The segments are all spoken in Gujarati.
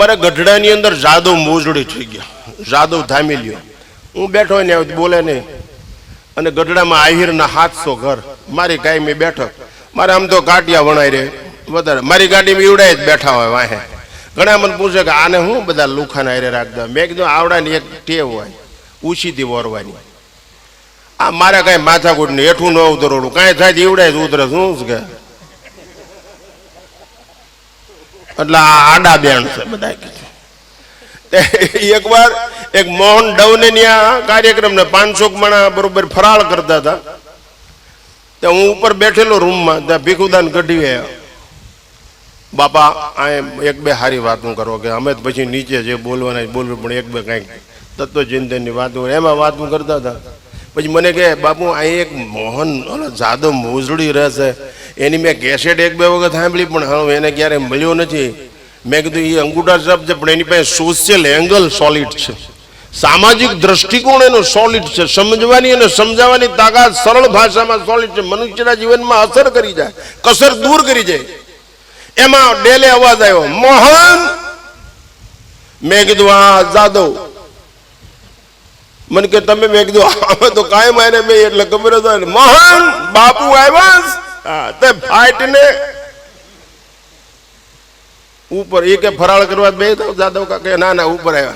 અમારે ગઢડાની અંદર જાદવ મોજડી થઈ ગયા. જાદવ ધામી લ્યો હું બેઠો ને બોલે નહીં. અને ગઢડામાં આહિરના સાતસો ઘર. મારી ગાય મેં બેઠક. મારે આમ તો ગાંટિયા વણાય રે વધારે. મારી ગાડીમાં ઈવડાય જ બેઠા હોય વાહે. ઘણા મને પૂછે કે આને હું બધા લુખાના હારે રાખતા મેં કીધું, આવડાની એક ટેવ હોય. ઉછીથી વરવાની. આ મારા કાંઈ માથાકૂટ નહીં. હેઠું ન ઉતરવાનું કાંઈ થાય તો ઈવડાય જ ઉતરે. શું કે એટલે આ આડા બેન છે. બધા એકવાર એક મોહન ડવને ત્યાં કાર્યક્રમને પાંચસો માણા બરોબર ફરાળ કરતા હતા. તો હું ઉપર બેઠેલો રૂમમાં, ત્યાં ભીખુદાન કઢી આવ્યા. બાપા, આ એક બે સારી વાતો કરો કે અમે પછી નીચે જે બોલવાના બોલવું પણ એક બે કંઈક તત્વચિંતનની વાતો એમાં વાતો કરતા હતા. પછી મને કહે, બાપુ, અહીં એક મોહન, ઓલો જાદવ મોજડી રહેશે એની મેં કેસેટ એક બે વખત સાંભળી, પણ હવે એને ક્યારે મળ્યો નથી. મેં કીધું એ અંગૂઠા શબ્દ છે, પણ એની પાસે સોશિયલ એંગલ સોલિડ છે. સામાજિક દ્રષ્ટિકોણ એનો સોલિડ છે. સમજવાની અને સમજાવવાની તાકાત સરળ ભાષામાં સોલિડ છે. મનુષ્યના જીવનમાં અસર કરી જાય, કસર દૂર કરી જાય. એમાં ડેલે અવાજ આવ્યો, મોહન! મેં કીધું આ જાદવ મને કે તમે, મેં કીધું અમે તો કાયમ આને મેં એટલે ગમે જ મોહન બાપુ આવ્યા તે ફાઈટ ને ઉપર, એ ફરાળ કરવા બે તો જાદવ કાકે ના ના, ઉપર આવ્યા.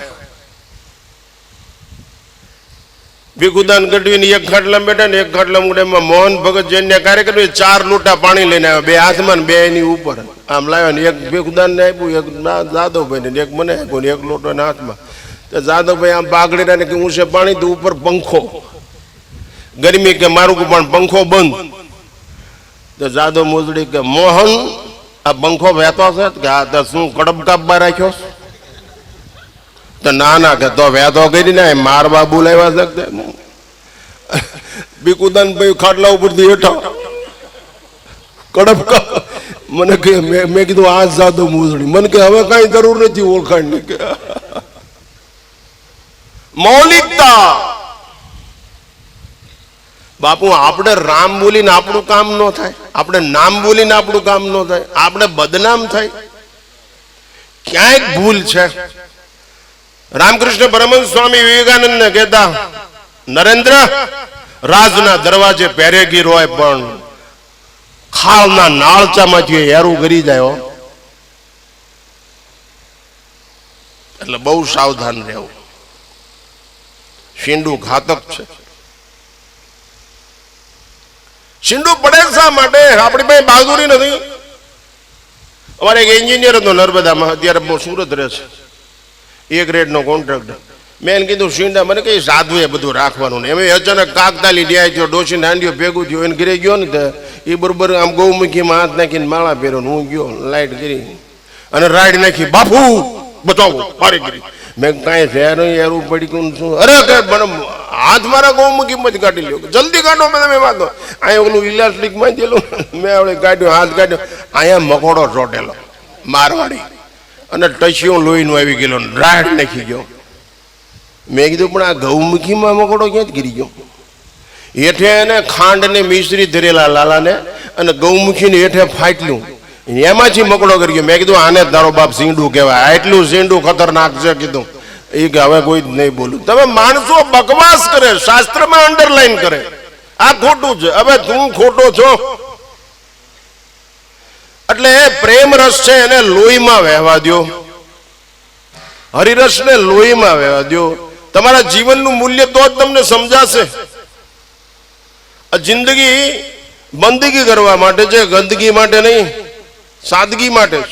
ભીખુદાન ગઢવીની એક ખાટલા બેઠા ને એક ખાટલા ઉડેમાં મોહન ભગત જૈનને કાર્યક્રમ ચાર લોટા પાણી લઈને આવ્યા, બે હાથમાં બે એની ઉપર. આમ લાવ્યા ને એક ભીખુદાન ને આપ્યું, એક ના- જાદવભાઈ ને એક મને આપ્યું ને એક લોટો હાથમાં. તો જાદવભાઈ આમ પાઘડી ને કે ઊંચે પાણી તો ઉપર પંખો. ગરમી કે મારું કે પણ પંખો બંધ. તો જાદવ મોજડી કે, મોહન, આ પંખો વહેતો છે? કે આ તો શું કડબ કાપવા રાખ્યો તો ના ના, કે તો વહેતો કરી ને મારવા બોલાવ્યા શકતે બીકુદાન ભાઈ ખાટલા ઉપરથી હેઠા કડબ કાપ મને કે, મેં કીધું આ જાદવ મોજડી. મને કે, હવે કાંઈ જરૂર નથી ઓળખાણની. કે મૌલિકતા. બાપુ, આપણે રામ બોલીને આપણું કામ ન થાય. આપણે નામ બોલીને આપણું કામ ન થાય. આપણે બદનામ થાય. ક્યાંક ભૂલ છે. રામકૃષ્ણ પરમહંસ સ્વામી વિવેકાનંદ કહેતા, નરેન્દ્ર, રાજના દરવાજે પહેરેગીર હોય પણ ખાલના નાળચામાંથી હેરું કરી જાય એટલે બહુ સાવધાન રહેવું. શીંડું ઘાતક છે. શીંડું પડે શા માટે? આપણી પાસે બહાદુરી નથી. અમારે એક એન્જિનિયર હતો નર્મદામાં, અત્યારે સુરત રહે છે. એ ગ્રેડનો કોન્ટ્રાક્ટર મેં એને કીધું, શીંડા, મને કઈ સાધુએ બધું રાખવાનું ને એમ અચાનક કાગતાલી ડ્યાય થયો ડોસી નાંડિયો ભેગું થયો, એને ઘરે ગયો ને તો એ બરોબર આમ ગૌમુખીમાં હાથ નાખીને માળા પહેર્યો હું ગયો, લાઈટ કરી. અને રાઈડ નાખી, બાપુ બચાવો મારી કરી મેં કાંઈ શહેર એરું પડી ગયું છું. અરે કે પણ હાથ મારા ગૌમુખીમાંથી કાઢી લ્યો. જલ્દી કાઢો મેં તમે વાંધો. અહીંયા ઓલું ઇલાસ્ટિકમાં ગયેલું. મેં આવડે કાઢ્યો હાથ કાઢ્યો અહીંયા મકોડો ચોટેલો, મારવાડી. અને ટસીઓ લોહીનો આવી ગયેલો રાડ નાખી ગયો. મેં કીધું, પણ આ ગૌમુખીમાં મકોડો ક્યાંથી ગીરી ગયો? હેઠે એને ખાંડ ને મિશ્રી ધરેલા લાલાને અને ગૌમુખીને હેઠે ફાટલું એમાંથી મકડો કરી ગયો મેં કીધું, આને જ તારો બાપ ઝીંડું કહેવાય. આટલું ઝીંડું ખતરનાક છે, કીધું. એ કે, હવે કોઈ નહીં બોલું. તમે માણસો બકવાસ કરે, શાસ્ત્રમાં અંડરલાઈન કરે. આ ખોટું છે. હવે તું ખોટો છો. એટલે પ્રેમ રસ છે, એને લોહીમાં વહેવા દ્યો. હરિરસને લોહીમાં વહેવા દ્યો. તમારા જીવનનું મૂલ્ય તો જ તમને સમજાશે. જિંદગી બંદગી કરવા માટે છે ગંદકી માટે નહીં. સાદગી માટે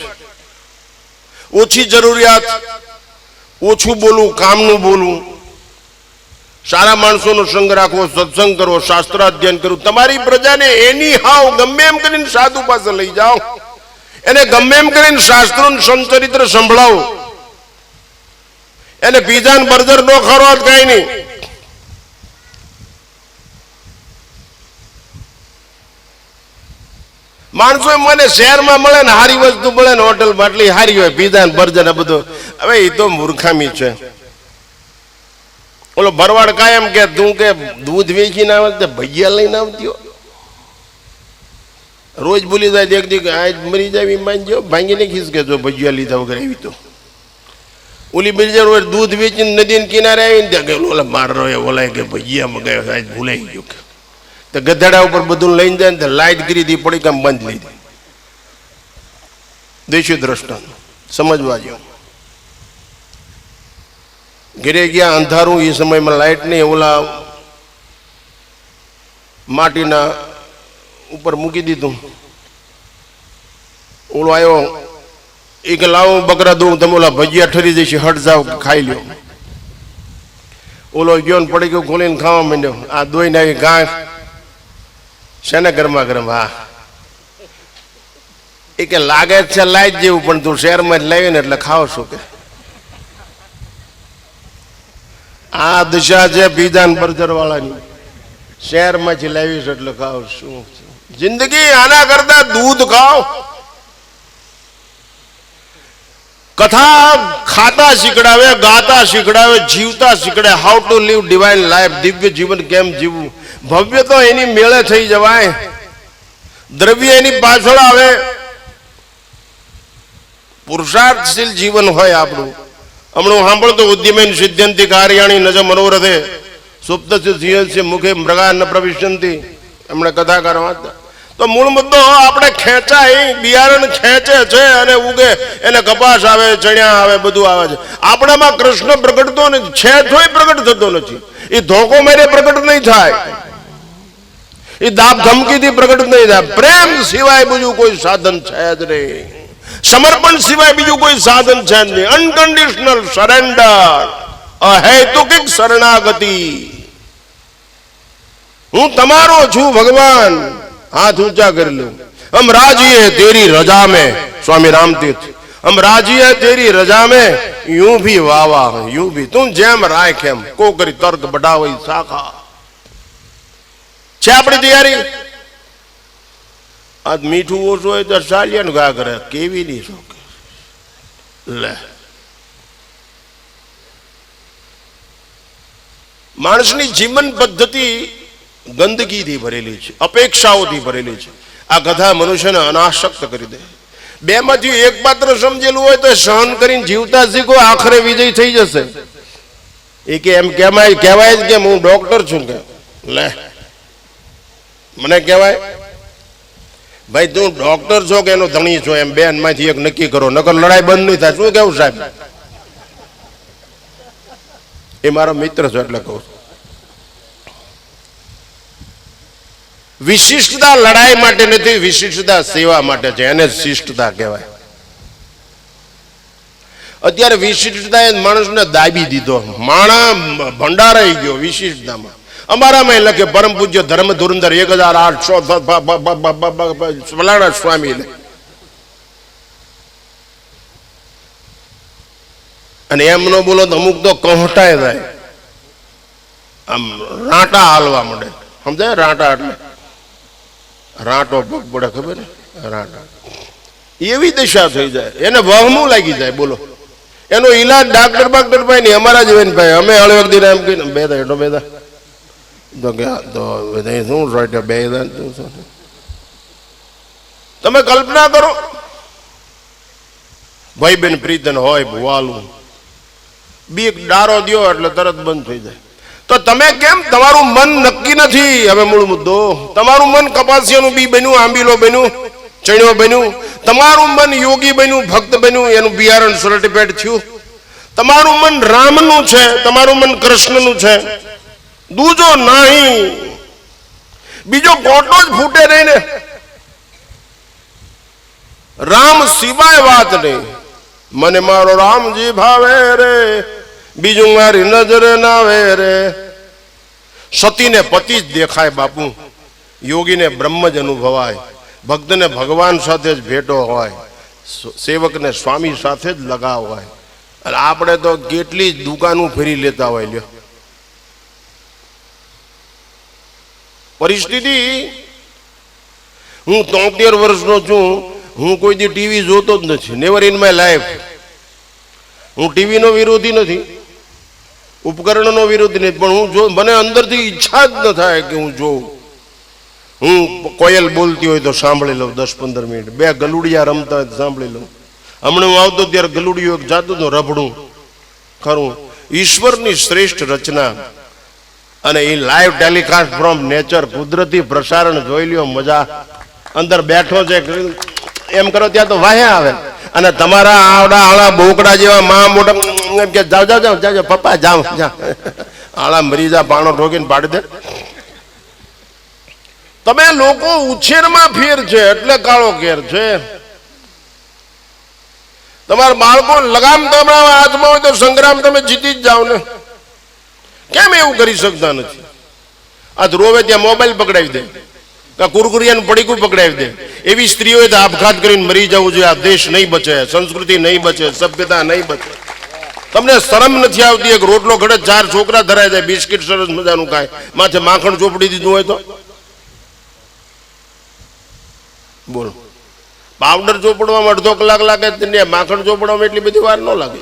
ઓછી જરૂરિયાત, ઓછું બોલવું, કામનું બોલવું. સારા માણસોનો સંગ રાખવો, સત્સંગ કરવો શાસ્ત્ર અધ્યયન કરવું. તમારી પ્રજાને એની હાવ ગમે એમ કરીને સાધુ પાસે લઈ જાઓ. એને ગમે એમ કરીને શાસ્ત્રોનું સંચરિત્ર સંભળાવો. એને બીજાને ન નો ખરો કઈ નહીં. માણસો મને શહેરમાં મળે ને સારી વસ્તુ મળે ને હોટલ બાટલી સારી હોય પીધા ને ભરજન બધું. હવે એ તો મૂર્ખામી છે. ઓલો ભરવાડ કાયમ કે, તું કે દૂધ વેચીને આવે તે ભૈયા લઈને આવતી રોજ ભૂલી જાય દેખ દેખ આજ મરી જાય માનજો ખીસ કે જો ભજીયા લીધા વગર આવી તો. ઓલી બીજા રોજ દૂધ વેચીને નદીને કિનારે આવીને ત્યાં કે ઓલા મારો રહ્યો ઓલા કે ભજીયા મગાવ્યો આજ ભૂલાઈ ગયો કે. તો ગધેડા ઉપર બધું લઈને જાય ને તો કરી હતી પડી કામ બંધ લીધી દેશી દ્રષ્ટાંત સમજવા જેવું. ઘરે ગયા, અંધારું એ સમયમાં લાઈટ નહીં ઓલા માટીના ઉપર મૂકી દીધું. ઓલો આવ્યો એ કે લાવો બકરા દઉં, તમે ઓલા ભજીયા ઠરી જશે હટ જાવ ખાઈ લ્યો. ઓલો ગયો ને પડી ગયો, ખોલીને ખાવા માંડ્યો. આ દોઈને આવી ઘાસ શેને ગરમા ગરમ? હા. એ કે લાગે છે લાઈટ જેવું, પણ તું શહેરમાં જ લાવી એટલે ખાવ શું કે? આ દિશા છે બીજાન બર્જર વાળાની શહેરમાંથી લાવીશ એટલે ખાવ શું? જિંદગી આના કરતા દૂધ ખાઓ કથા ખાતા શીખડાવે, ગાતા શીખડાવે, જીવતા શીખડે. How to live divine life દિવ્ય જીવન કેમ જીવવું? ભવ્ય તો એની મેળે થઈ જવાય. દ્રવ્ય એની પાછળ આવે. પુરુષાર્થશીલ જીવન હોય આપણું. હમણાં સાંભળતો ઉદ્યમેન સિદ્ધંતિ કાર્યાણી નજ મનોરથે. સુપ્ત છે મુખે મૃગા ન એમણે કથાકાર વાંચતા તો મૂળ મુદ્દો આપણે ખેંચાય, બિયારણ ખેંચે છે અને ઉગે, એને કપાસ આવે, ચણ્યા આવે, બધું આવે છે. આપણામાં કૃષ્ણ પ્રગટતો નથી છેછોય પ્રગટ થતો નથી. એ ધોકો મેરે પ્રગટ નહીં થાય. એ દાબ ધમકીથી પ્રગટ નહીં થાય પ્રેમ સિવાય બીજું કોઈ સાધન છે જ નહીં સમર્પણ સિવાય બીજું કોઈ સાધન છે જ નહીં અનકન્ડિશનલ સરેન્ડર અહેતુકિક શરણાગતિ હું તમારો છું ભગવાન हाथ ऊंचा कर लो हम राजी है तेरी रजा में स्वामी राम तीर्थ हम राजी है तेरी रजा में यूं भी वावा यूं भी तुम જેમ રાખ એમ કો કરી તર્ક બડાવઈ શાખા છે આપણી તૈયારી? આજ મીઠું ઓછું હોય તો ચાલ્યા ને ગા કરે. કેવી નહીં શોખ લે. માણસની જીવન પદ્ધતિ ગંદકીથી ભરેલી છે, અપેક્ષાઓથી ભરેલી છે. આ કથા મનુષ્યને અનાશક્ત કરી દે. બેમાંથી એક પાત્ર સમજેલું હોય તો સહન કરીને જીવતા શીખો, આખરે વિજય થઈ જશે. એ કે એમ કહેવાય કહેવાય જ કે હું ડોક્ટર છું કે. લે. મને કહેવાય, ભાઈ, તું ડોક્ટર છો કે એનો ધણી છો? એમ બેનમાંથી એક નક્કી કરો, નકર લડાઈ બંધ નહીં થાય. શું કેવું સાહેબ? એ મારો મિત્ર છો એટલે કહું વિશિષ્ટતા લડાઈ માટે નથી, વિશિષ્ટતા સેવા માટે છે. એને શિષ્ટતા કહેવાય. અત્યારે વિશિષ્ટતા એ માણસને દાબી દીધો. માણા ભંડારાઈ ગયો વિશિષ્ટતામાં. અમારામાં એ લખે, પરમ પૂજ્ય ધર્મ ધુરંધર એક હજાર આઠસો ફલાણા સ્વામી અને એમ ન બોલો તો અમુક તો કહટાય જાય. આમ રાંટા હાલવા માંડે. સમજાય? રાંટા એટલે રાંટો પગ પડે, ખબર ને રાંટા. એવી દશા થઈ જાય. એને વહમું લાગી જાય, બોલો. એનો ઈલાજ ડાક્ટર બાક્ટર ભાઈ નહીં અમારા જ ભાઈ. અમે હળવેક દિન એમ કહીને, બે એટલો એટો બે દા તો કે તો શું રોટ બે હજાર તમે કલ્પના કરો. ભાઈ બેન પ્રીતન હોય વાલું બીક ડારો દો એટલે તરત બંધ થઈ જાય. તો તમે કેમ તમારું મન નક્કી નથી? હવે મૂળ મુદ્દો. તમારું મન કપાસિયાનું બી બન્યું, આંબીલો બન્યું, ચણ્યો બન્યું. તમારું મન યોગી બન્યું, ભક્ત બન્યું, એનું બિયારણ સર્ટિફિકેટ થયું. તમારું મન રામનું છે, તમારું મન કૃષ્ણનું છે. દૂજો નહીં. બીજો ગોટો જ ફૂટે નહીં ને. રામ સિવાય વાત નહીં. મને મારો રામજી ભાવે રે, બીજું મારી નજર ના વે રે. સતીને પતિ જ દેખાય બાપુ. યોગીને બ્રહ્મ જ અનુભવાય. ભક્તને ભગવાન સાથે જ ભેટો હોય. સેવકને સ્વામી સાથે જ લગાવ હોય. અને આપણે તો કેટલી દુકાનો ફેરી લેતા હોય લ્યો. પરિસ્થિતિ? હું તોતેર વર્ષનો છું. હું કોઈ દી ટીવી જોતો જ નથી. નેવર ઇન માય લાઈફ હું ટીવીનો વિરોધી નથી. ઉપકરણનો વિરોધી નથી. પણ હું જો, મને અંદરથી ઈચ્છા જ ન થાય કે હું જોઉં. હું કોયલ બોલતી હોય તો સાંભળી લઉં દસ પંદર મિનિટ. બે ગલુડિયા રમતા હોય સાંભળી લઉં. હમણાં હું આવતો ત્યારે ગલુડિયું એક જાતું રભડું ખરું. ઈશ્વરની શ્રેષ્ઠ રચના. અને એ લાઈવ ટેલિકાસ્ટ ફ્રોમ નેચર કુદરતી પ્રસારણ જોઈ લ્યો મજા. અંદર બેઠો છે એમ કરો ત્યાં તો વાહે આવે. અને તમારા આવડા આળા બોકડા જેવા મા મોટા કે જાઓ જાઓ જાઓ જાઓ, પપ્પા જાઓ જા આળા મરી પાણો ઠોકીને પાડી દે. તમે લોકો ઉછેરમાં ફેર છે એટલે કાળો કેર છે. તમારા બાળકો લગામ તમારા હાથમાં હોય તો સંગ્રામ તમે જીતી જ જાઓ ને. કેમ એવું કરી શકતા નથી? આ ધ્રુવે ત્યાં મોબાઈલ પકડાવી દે. કુરકુરિયાનું પડીકું પકડાવી દે. એવી સ્ત્રીઓએ તો આપઘાત કરીને મરી જવું જોઈએ. આ દેશ નહીં બચે, સંસ્કૃતિ નહીં બચે, સભ્યતા નહીં બચે. તમને શરમ નથી આવતી એક રોટલો ઘડે ચાર છોકરા ધરાય જાય, બિસ્કિટ સરસ મજાનું ખાય, માથે માખણ ચોપડી દીધું હોય તો? બોલો. પાવડર ચોપડવામાં અડધો કલાક લાગે માખણ ચોપડવામાં એટલી બધી વાર ન લાગે.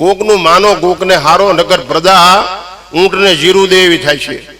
કોકનું માનો કોકને હારો નગર પ્રજા ઊંટને જીરું દેવી થાય છે.